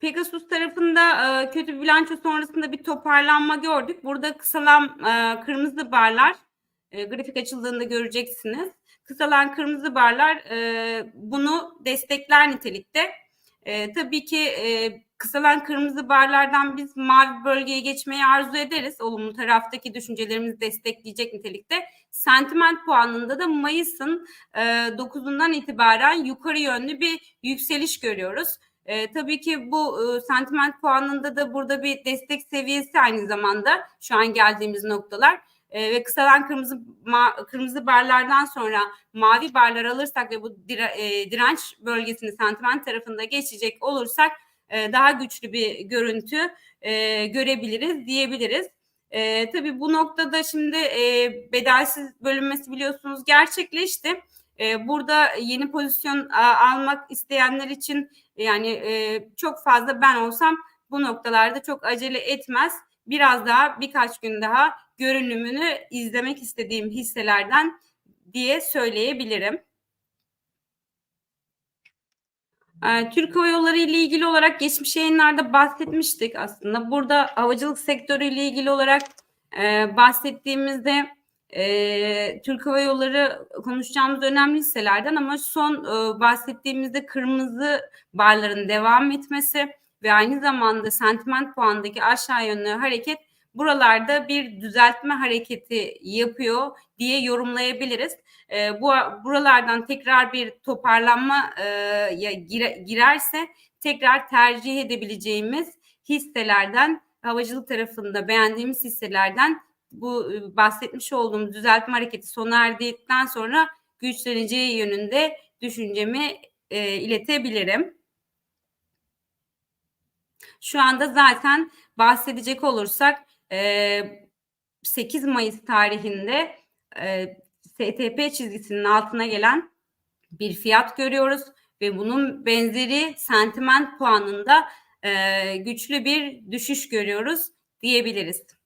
Pegasus tarafında e, kötü bilanço sonrasında bir toparlanma gördük. Burada kısalan e, kırmızı barlar e, grafik açıldığında göreceksiniz. Kısalan kırmızı barlar e, bunu destekler nitelikte. Tabii ki kısalan kırmızı barlardan biz mavi bölgeye geçmeyi arzu ederiz. Olumlu taraftaki düşüncelerimizi destekleyecek nitelikte. Sentiment puanında da Mayıs'ın e, 9'undan itibaren yukarı yönlü bir yükseliş görüyoruz. E, tabii ki bu e, sentiment puanında da burada bir destek seviyesi aynı zamanda şu an geldiğimiz noktalar. E, ve kısalan kırmızı ma, kırmızı barlardan sonra mavi barlar alırsak ve bu dire, e, direnç bölgesini sentiment tarafında geçecek olursak e, daha güçlü bir görüntü e, görebiliriz diyebiliriz. E, tabii bu noktada şimdi e, bedelsiz bölünmesi biliyorsunuz gerçekleşti. E, burada yeni pozisyon almak isteyenler için yani e, çok fazla ben olsam bu noktalarda çok acele etmez. Biraz daha birkaç gün daha görünümünü izlemek istediğim hisselerden diye söyleyebilirim. Ee, Türk Hava Yolları ile ilgili olarak geçmiş yayınlarda bahsetmiştik aslında. Burada havacılık sektörü ile ilgili olarak e, bahsettiğimizde e, Türk Hava Yolları konuşacağımız önemli hisselerden ama son e, bahsettiğimizde kırmızı barların devam etmesi ve aynı zamanda sentiment puandaki aşağı yönlü hareket buralarda bir düzeltme hareketi yapıyor diye yorumlayabiliriz. E, bu buralardan tekrar bir toparlanma e, ya gire, girerse tekrar tercih edebileceğimiz hisselerden havacılık tarafında beğendiğimiz hisselerden bu e, bahsetmiş olduğum düzeltme hareketi sona erdikten sonra güçleneceği yönünde düşüncemi e, iletebilirim. Şu anda zaten bahsedecek olursak 8 Mayıs tarihinde STP çizgisinin altına gelen bir fiyat görüyoruz ve bunun benzeri sentiment puanında güçlü bir düşüş görüyoruz diyebiliriz.